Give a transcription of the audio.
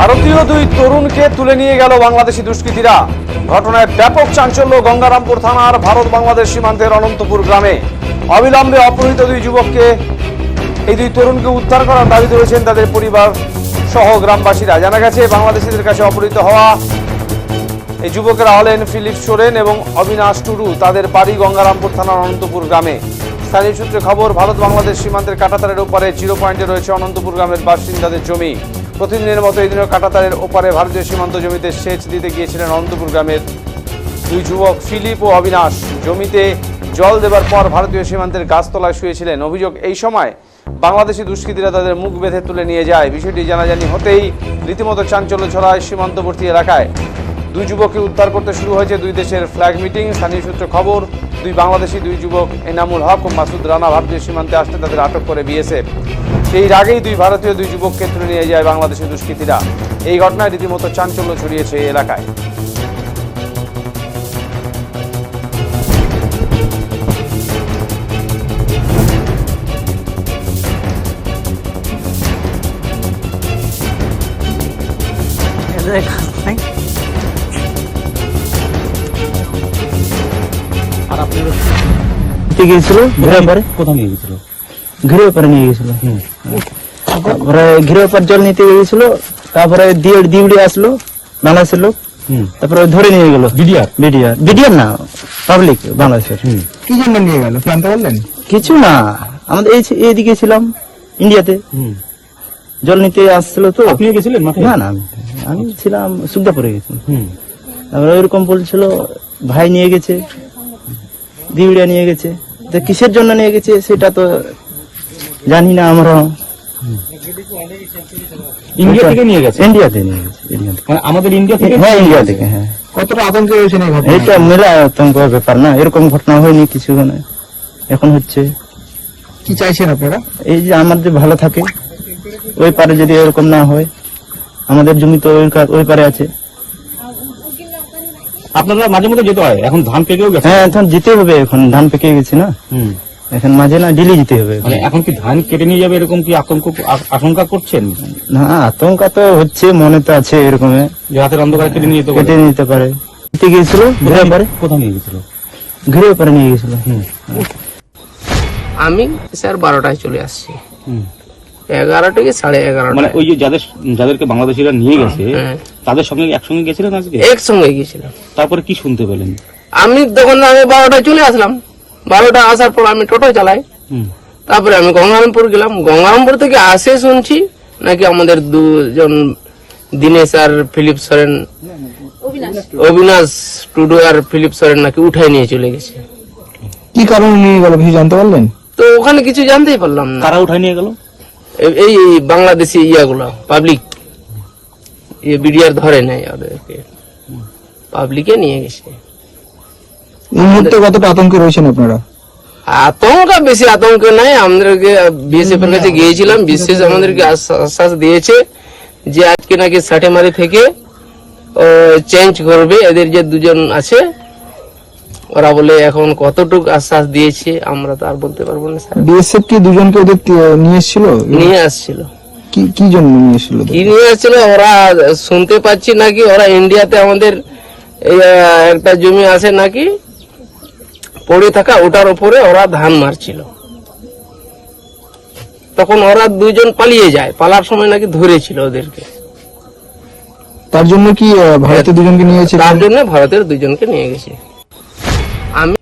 ভারতীয় দুই তরুণকে তুলে নিয়ে গেল বাংলাদেশি দুষ্কৃতীরা। ঘটনায় ব্যাপক চাঞ্চল্য গঙ্গারামপুর থানার ভারত বাংলাদেশ সীমান্তের অনন্তপুর গ্রামে। অবিলম্বে অপহৃত দুই যুবককে এই দুই তরুণকে উদ্ধার করার দাবি তুলেছেন তাদের পরিবার সহ গ্রামবাসীরা। জানা গেছে, বাংলাদেশিদের কাছে অপহৃত হওয়া এই যুবকেরা হলেন ফিলিপ সোরেন এবং অবিনাশ টুরু তাদের বাড়ি গঙ্গারামপুর থানার অনন্তপুর গ্রামে। স্থানীয় সূত্রে খবর, ভারত বাংলাদেশ সীমান্তের কাটাতারের ওপারে জিরো পয়েন্টে রয়েছে অনন্তপুর গ্রামের বাসিন্দাদের জমি। প্রতিদিনের মতো এদিনও কাটাতারের ওপারে ভারতীয় সীমান্ত জমিতে সেচ দিতে গিয়েছিলেন অনন্তপুর গ্রামের দুই যুবক ফিলিপ ও অবিনাশ। জমিতে জল দেবার পর ভারতীয় সীমান্তের গাছতলায় শুয়েছিলেন। অভিযোগ, এই সময় বাংলাদেশি দুষ্কৃতীরা তাদের মুখ বেঁধে তুলে নিয়ে যায়। বিষয়টি জানাজানি হতেই রীতিমতো চাঞ্চল্য ছড়ায় সীমান্তবর্তী এলাকায়। দুই যুবককে উদ্ধার করতে শুরু হয়েছে দুই দেশের ফ্ল্যাগ মিটিং। স্থানীয় সূত্রে খবর, দুই বাংলাদেশি দুই যুবক এনামুল হক ও মাসুদ রানা ভারতীয় সীমান্তে আসতে তাদের আটক করে বিএসএফ। সেই আগেই দুই ভারতীয় দুই যুবককে তুলে নিয়ে যায় বাংলাদেশি দুষ্কৃতীরা। এই ঘটনায় রীতিমতো চাঞ্চল্য ছড়িয়েছে এই এলাকায়। আর গিয়েছিল? পরে নিয়ে গেছিল ঘিরে পরে নিয়ে গেছিল। তারপরে ঘিরে পর জল নিতে গিয়েছিল তারপরে দিয়ে দিউড়ি আসলো বাংলাদেশের লোক তারপরে ধরে নিয়ে গেল। বিডিআর? বিডিআর। বিডিআর না পাবলিক বাংলাদেশের। হুম। কি জন্য নিয়ে গেল? জানতে পারলেন? কিছু না আমাদের এই এইদিকে ছিলাম ইন্ডিয়াতে। জল নিতে আসছিল তো। আপনি গেছিলেন না না আমি- ছিলাম গেছিলাম। হুম। তারপরে ওইরকম বলছিল ভাই নিয়ে গেছে দিউড়িয়া নিয়ে গেছে। তো কিসের জন্য নিয়ে গেছে সেটা তো জানি না আমরা। ইন্ডিয়া থেকে নিয়ে গেছে? ইন্ডিয়াতে নিয়ে গেছে ইন্ডিয়াতে মানে আমাদের ইন্ডিয়া থেকে? হ্যাঁ ইন্ডিয়া থেকে হ্যাঁ। কতটা আতঙ্কে ঘটনা এইটা মেলা ব্যাপার না এরকম ঘটনা হয়নি কিছু মানে এখন হচ্ছে। কি চাইছেন আপনারা? এই যে আমাদের ভালো থাকে ওই পারে যদি এরকম না হয় আমাদের জমি তো ওই ওই পারে আছে। আপনারা মাঝে মধ্যে যেতে হয় এখন ধান পেকেও গেছে। হ্যাঁ এখন যেতে হবে এখন ধান পেকে গেছে না। হুম। এখন মাঝে না ডেলি যেতে হবে মানে এখন কি ধান কেটে নিয়ে যাবে এরকম কি আতঙ্ক আশঙ্কা করছেন? না আতঙ্ক তো হচ্ছে মনে তো আছে এরকম। যে রাতের অন্ধকারে কেটে নিয়ে যেতে পারে। কেটে নিতে পারে। যেতে গিয়েছিল? ঘুরে পারে? কোথাও নিয়ে গেছিল ঘুরে পারে নিয়ে গেছিল আমি স্যার বারোটায় চলে আসছি। হুম। এগারোটা কি সাড়ে এগারোটা মানে ওই যে যাদের যাদেরকে বাংলাদেশিরা নিয়ে গেছে হ্যাঁ। তাদের সঙ্গে একসঙ্গে গেছিলেন আজকে? একসঙ্গে গিয়েছিলাম। তারপরে কি শুনতে পেলেন? আমি তখন আমি বারোটায় চলে আসলাম। বারোটা আসার পর আমি টোটো চালাই। তারপরে আমি গঙ্গারামপুর গেলাম। গঙ্গারামপুর থেকে আসে শুনছি নাকি আমাদের দুজন দিনেশ আর ফিলিপ সরেন অবিনাশ টুডু আর ফিলিপ সরেন নাকি উঠাই নিয়ে চলে গেছে। কি কারণে নিয়ে গেল কিছু জানতে পারলেন? তো ওখানে কিছু জানতেই পারলাম না। কারা উঠায় নিয়ে গেল? এই- এই এই বাংলাদেশি ইয়াগুলো পাবলিক। বিডিআর ধরে নেয় ওদেরকে। পাবলিকে নিয়ে গেছে। এই মুহূর্তে কতটা আতঙ্কে রয়েছেন আপনারা? আতঙ্ক বেশি আতঙ্ক নাই আমাদেরকে বিএসএফ এর কাছে গিয়েছিলাম বিশেষ আমাদেরকে আশ্বাস দিয়েছে যে আজকে নাকি সাঠেমারি থেকে চেঞ্জ করবে এদের যে দুজন আছে ওরা বলে এখন কতটুক আশ্বাস দিয়েছে আমরা তো আর বলতে পারব না স্যার। বিএসএফ কি দুজনকে ওদের নিয়ে এসেছিল? নিয়ে আসছিল। কি কি জন্য নিয়ে এসেছিল? কি নিয়ে আসছিল ওরা শুনতে পাচ্ছি নাকি ওরা ইন্ডিয়াতে আমাদের একটা জমি আছে নাকি পড়ে থাকা ওটার উপরে ওরা ধান মারছিল। তখন ওরা দুজন পালিয়ে যায়। পালার সময় নাকি ধরেছিল ওদেরকে। তার জন্য কি ভারতের দুজনকে নিয়ে গেছে? তার জন্য ভারতের দুজনকে নিয়ে গেছে। আমি